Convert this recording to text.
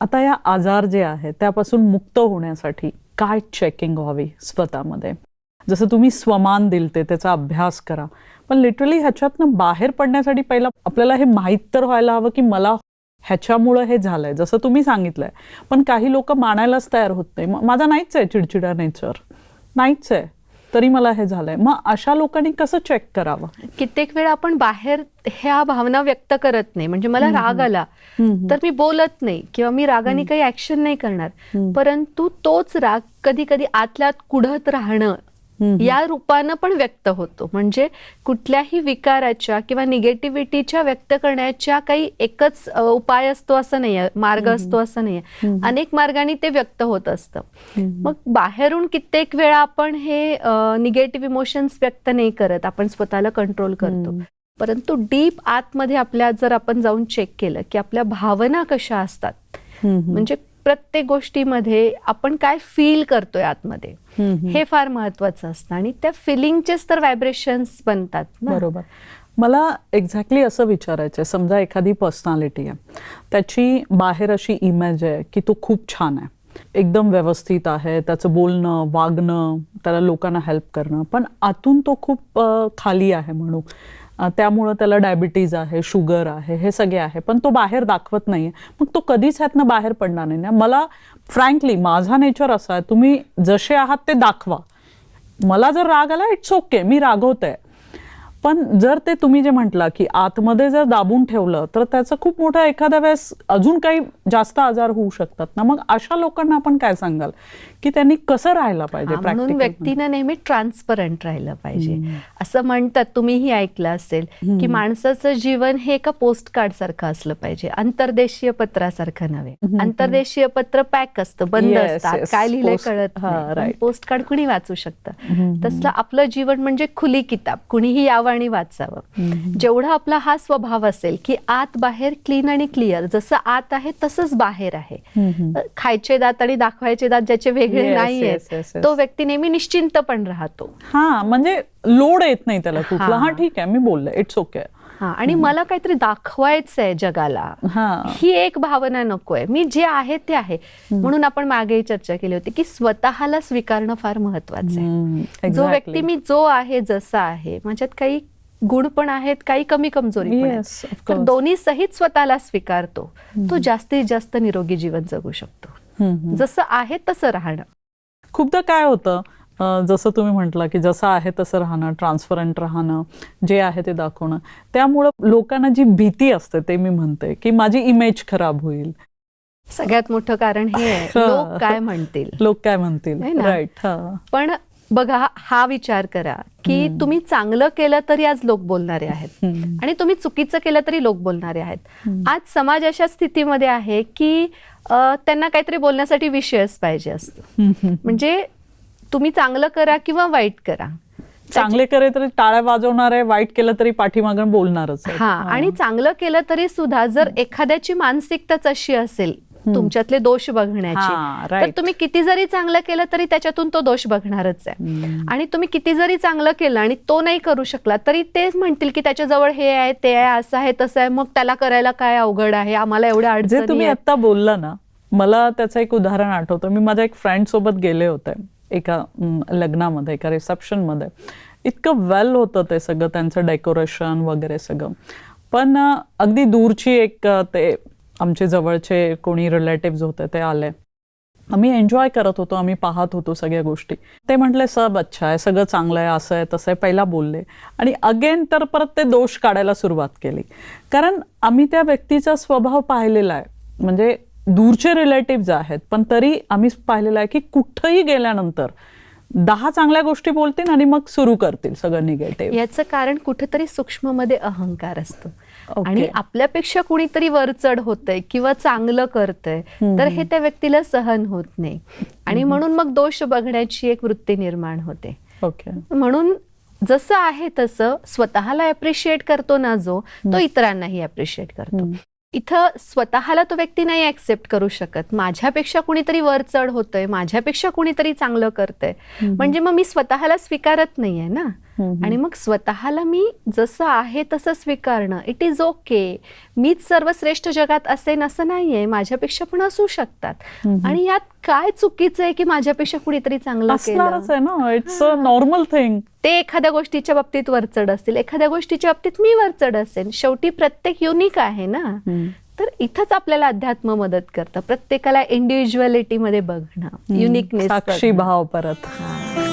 आता या आजार जे आहेत त्यापासून मुक्त होण्यासाठी काय चेकिंग व्हावी स्वतःमध्ये? जसं तुम्ही स्वमान दिलते त्याचा अभ्यास करा. पण लिटरली ह्याच्यातनं बाहेर पडण्यासाठी पहिला आपल्याला हे माहीत तर व्हायला हवं की मला ह्याच्यामुळं हे झालंय जसं तुम्ही सांगितलंय. पण काही लोक मानायलाच तयार होत नाही. माझा नाहीच आहे चिडचिडा नेचर. नाहीच आहे. तरी मला हे झालंय. मग अशा लोकांनी कसं चेक करावं? कित्येक वेळा आपण बाहेर ह्या भावना व्यक्त करत नाही. म्हणजे मला राग आला तर मी बोलत नाही किंवा मी रागाने काही ऍक्शन नाही करणार. परंतु तोच राग कधी कधी आतल्यात कुढत राहणं या रूपानं पण व्यक्त होतो. म्हणजे कुठल्याही विकाराच्या किंवा निगेटिव्हिटीच्या व्यक्त करण्याच्या काही एकच उपाय असतो असं नाहीये मार्ग असतो असं नाहीये. अनेक मार्गाने ते व्यक्त होत असतं. मग बाहेरून कित्येक वेळा आपण हे निगेटिव्ह इमोशन्स व्यक्त नाही करत. आपण स्वतःला कंट्रोल करतो. परंतु डीप आतमध्ये आपल्या जर आपण जाऊन चेक केलं की आपल्या भावना कशा असतात म्हणजे प्रत्येक गोष्टीमध्ये आपण काय फील करतोय आतमध्ये हे फार महत्वाचं असतं. आणि त्या फिलिंगचेच तर व्हायब्रेशन्स बनतात ना. बरोबर. मला एक्झॅक्टली असं विचारायचं आहे समजा एखादी पर्सनॅलिटी आहे त्याची बाहेर अशी इमेज आहे की तो खूप छान आहे. एकदम व्यवस्थित आहे त्याचं बोलणं वागणं त्याला लोकांना हेल्प करणं पण आतून तो खूप खाली आहे म्हणू त्यामुळं त्याला डायबिटीज आहे शुगर आहे हे सगळे आहे. पण तो बाहेर दाखवत नाहीये. मग तो कधीच ह्यातनं बाहेर पडणार नाही. ना मला फ्रँकली माझा नेचर असा आहे. तुम्ही जसे आहात ते दाखवा. मला जर राग आला इट्स ओके मी रागवते पण जर ते तुम्ही जे म्हटला की आतमध्ये जर दाबून ठेवलं तर त्याचं खूप मोठं एखाद्या वेळेस अजून काही जास्त आजार होऊ शकतात. ना मग अशा लोकांना आपण काय सांगाल? की त्यांनी कसं राहायला पाहिजे म्हणून व्यक्तीनं नेहमी ट्रान्सपरंट राहिलं पाहिजे. असं म्हणतात तुम्हीही ऐकलं असेल की माणसाचं जीवन हे एका पोस्ट कार्ड सारखं असलं पाहिजे. अंतर्देशीय पत्रासारखं नव्हे. अंतर्देशीय पत्र पॅक असतं बंद असतात. काय लिहिलंय कळत. पोस्ट कार्ड कुणी वाचू शकतं? तसलं आपलं जीवन म्हणजे खुली किताब. कुणीही आणि वाचावं. जेवढा आपला हा स्वभाव असेल की आत बाहेर क्लीन आणि क्लिअर जसं आत आहे तसंच बाहेर आहे. खायचे दात आणि दाखवायचे दात ज्याचे वेगळे Yes, नाही yes, yes, yes. तो व्यक्ती नेहमी निश्चिंत पण राहतो. हा म्हणजे लोड येत नाही त्याला कुठला. हा ठीक आहे मी बोलले इट्स ओके हा आणि मला काहीतरी दाखवायचंय जगाला. हा. एक भावना नकोय. मी जे आहे ते आहे. म्हणून आपण मागेही चर्चा केली होती की स्वतःला स्वीकारणं फार महत्वाचं आहे. जो व्यक्ती मी जो आहे जसा आहे माझ्यात काही गुण पण आहेत काही कमी कमजोरी पण Yes. दोन्ही सहित स्वतःला स्वीकारतो. तो जास्तीत जास्त निरोगी जीवन जगू शकतो. जसं आहे तसं राहणं. खूपदा काय होतं जसं तुम्ही म्हटलं की जसं आहे तसं राहणं ट्रान्सपरंट राहणं जे आहे ते दाखवणं. त्यामुळं लोकांना जी भीती असते ते मी म्हणते की माझी इमेज खराब होईल. सगळ्यात मोठं कारण हे आहे. लोक काय म्हणतील? लोक काय म्हणतील? राईट पण बघा हा विचार करा की तुम्ही चांगलं केलं तरी आज लोक बोलणारे आहेत. आणि तुम्ही चुकीचं केलं तरी लोक बोलणारे आहेत. आज समाज अशा स्थितीमध्ये आहे की त्यांना काहीतरी बोलण्यासाठी विषयच पाहिजे असतो. म्हणजे तुम्ही चांगलं करा किंवा वाईट करा. चांगले करे तरी टाळ्या वाजवणार आहे वाईट केलं तरी पाठीमागून बोलणारच. हा आणि चांगलं केलं तरी सुद्धा जर एखाद्याची मानसिकताच अशी असेल तुमच्यातले दोष बघण्याची तर. तुम्ही किती जरी चांगलं केलं तरी त्याच्यातून तो दोष बघणारच आहे. आणि तुम्ही किती जरी चांगलं केलं आणि तो नाही करू शकला तरी तेच म्हणतील की त्याच्याजवळ हे आहे ते आहे असं आहे तसं आहे मग त्याला करायला काय अवघड आहे? आम्हाला एवढ्या अडचणी तुम्ही. आता बोलला ना मला त्याचं एक उदाहरण आठवतं. मी माझ्या एक फ्रेंड सोबत गेले होते. एका लग्नामध्ये एका रिसेप्शनमध्ये इतकं वेल होतं ते सगळं त्यांचं डेकोरेशन वगैरे सगळं. पण अगदी दूरची एक ते आमचे जवळचे कोणी रिलेटिव्ह होते ते आले. आम्ही एन्जॉय करत होतो आम्ही पाहत होतो सगळ्या गोष्टी. ते म्हटले सब अच्छा आहे सगळं चांगलं आहे असं आहे तसं आहे. पहिला बोलले. आणि अगेन तर परत ते दोष काढायला सुरुवात केली. कारण आम्ही त्या व्यक्तीचा स्वभाव पाहिलेला आहे. म्हणजे दूरचे रिलेटिव्ह आहेत पण तरी आम्ही पाहिलेलं आहे की कुठंही गेल्यानंतर दहा चांगल्या गोष्टी बोलतील आणि मग सुरू करतील सगळं निगेटिव्ह याचं कारण कुठेतरी सूक्ष्ममध्ये अहंकार असतो. ओके. आणि आपल्यापेक्षा कुणीतरी वरचढ होतंय किंवा चांगलं करतंय तर हे त्या व्यक्तीला सहन होत नाही. आणि म्हणून मग दोष बघण्याची एक वृत्ती निर्माण होते. ओके म्हणून जसं आहे तसं स्वतःला अप्रिशिएट करतो ना जो तो इतरांनाही अप्रिशिएट करतो. इथं स्वतःला तो व्यक्ती नाही ऍक्सेप्ट करू शकत. माझ्यापेक्षा कुणीतरी वर चढ होतंय माझ्यापेक्षा कुणीतरी चांगलं करतंय. म्हणजे मग मी स्वतःला स्वीकारत नाहीये ना. आणि मग स्वतःला मी जसं आहे तसं स्वीकारणं इट इज ओके मीच सर्वश्रेष्ठ जगात असेन असं नाहीये माझ्यापेक्षा पण असू शकतात. आणि यात काय चुकीचं आहे की माझ्यापेक्षा कुणीतरी चांगलं असणारच आहे ना. इट्स अ नॉर्मल थिंग ते एखाद्या गोष्टीच्या बाबतीत वरचढ असतील. एखाद्या गोष्टीच्या बाबतीत मी वरचढ असेल शेवटी प्रत्येक युनिक आहे ना. तर इथंच आपल्याला अध्यात्म मदत करतं. प्रत्येकाला इंडिव्हिज्युअलिटी मध्ये बघणं. युनिकनेस साक्षी भाव परत. हा.